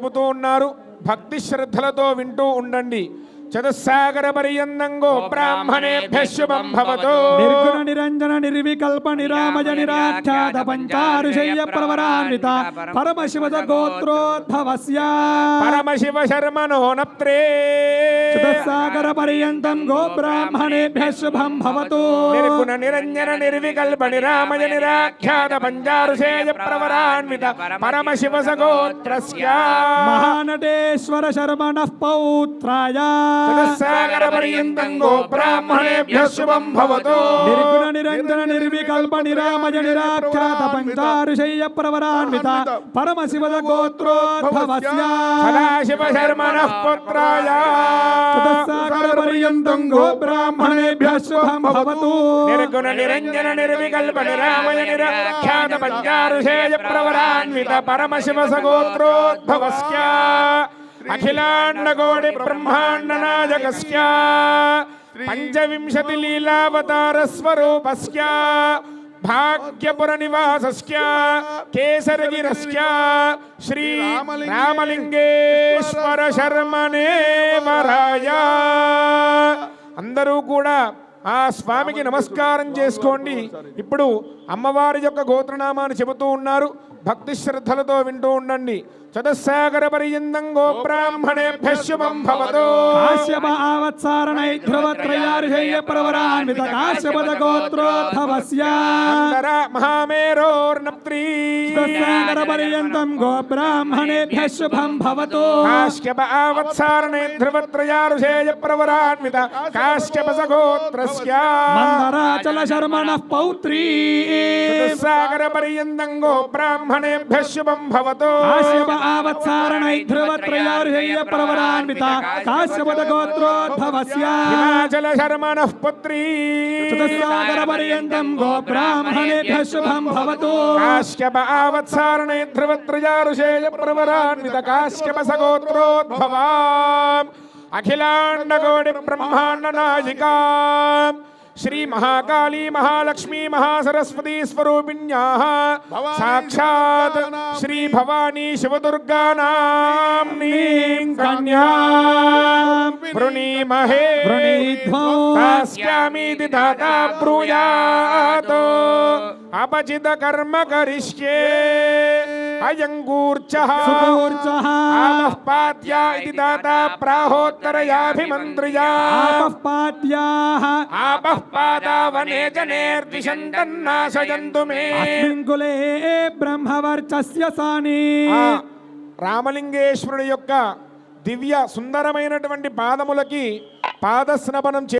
చెబుతూ ఉన్నారు. భక్తి శ్రద్ధలతో వింటూ ఉండండి. చతుస్సాగర పర్యందంగో బ్రాహ్మణేభ్య శుభం భవతో. నిర్గుణ నిరంజన నిర్వికల్ప నిరామజ నిరాఖ్యాత పంచారుషయ్య ప్రవరాన్విత. పరమశివద గోత్రోద్భవస్య పరమశివ శర్మణో నప్త్రే. చతుస్సాగర పర్యంతం గో బ్రాహ్మణేభ్య శుభం భవతు. నిర్గుణ నిరంజన నిర్వికల్ప నిరామయ నిరాఖ్యాత పంచారుషేయ ప్రవరాన్విత. పరమశివ సగోత్రస్య మహానటేశ్వర శర్మణ పౌత్రాయ. చతుస్సాగర పర్యంతం గో బ్రాహ్మణేభ్య శుభం భవతో. నిర్గుణ నిరంజన నిర్వికల్ప నిరామజ నిరాఖ్యాత పంచారుషయ్య ప్రవరాన్విత పరమశివద గోత్రోద్భవస్య. సదాశివ శర్మణః పుత్రాయ. చతుస్సాగర పర్యంతం గో బ్రాహ్మణేభ్య శుభం భవతు. నిర్గుణ నిరంజన నిర్వికల్ప నిరామయ నిరాఖ్యాత పంచారుషేయ ప్రవరాన్విత పరమశివ సగోత్రోద్భవస్య అఖిలాండకోటి బ్రహ్మాండ నాయకస్య పంచవింశతి లీలావతార స్వరూపస్య భాగ్యపుర నివాసస్య కేసరగిరస్య శ్రీ రామలింగేశ్వర శర్మనే వరాయ అందరూ కూడా ఆ స్వామికి నమస్కారం చేసుకోండి. ఇప్పుడు అమ్మవారి యొక్క గోత్రనామాన్ని చెబుతూ ఉన్నారు. భక్తి శ్రద్ధలతో వింటూ ఉండండి. చతుస్సాగర పర్యంతం గో బ్రాహ్మణేభ్య శుభం భవతో. కాశ్యప ఆవత్సారణై ధ్రువత్రయార్హేయ ప్రవరాన్విత కాశ్యపద గోత్రోద్భవస్య అందర మహామేరోర్నప్త్రీ సాగర పర్యంతం గో బ్రాహ్మణేభ్య శుభం భవతు కాశ్యప ఆవత్సారణే ధ్రువత్రయారుషేయ ప్రవరాన్విత కాశ్యప సగోత్రస్య మందరాచల శర్మణ పౌత్రీ సాగర పర్యంతం గో బ్రాహ్మణేభ్య శుభం భవతో కాశ్యప ఆవత్సారణై ధ్రువత్రయార్హేయ ప్రవరాన్విత కాశ్యపద గోత్రోద్భవస్య హిమాచల శర్మణః పుత్రీ చతుస్సాగర పర్యంతం గో బ్రాహ్మణేభ్య శుభం భవతు కాశ్యప ఆవత్సారణే ధ్రువత్రయారుషేయ ప్రవరాన్విత కాశ్యప సగోత్రోద్భవా అఖిలాండకోటి బ్రహ్మాండ నాయికా శ్రీ మహాకాళీ మహాలక్ష్మీ మహాసరస్వతీ స్వరూపిణ్యా సాక్షాత్ శ్రీ భవానీ శివదుర్గా నామ్నీ కన్యా వృణీమహే వృణీధ్వో దాస్యామీతి దాతా బ్రూయాత్ అపచిత కర్మ కరిష్యే అయంగూర్చ సుగూర్చః ఆపః పాద్యా ఇది దాతా ప్రాహోత్తరయాభిమంత్రియా ఆపః పాట్యాః ఆపః పాదావనే జనేర్దిశంతన్నాశయంతు మే అస్మిన్ కులే బ్రహ్మవర్చస్య సాని ఆ రామలింగేశ్వరుడి యొక్క దివ్య సుందరమైనటువంటి పాదములకి పాదస్నపనం చే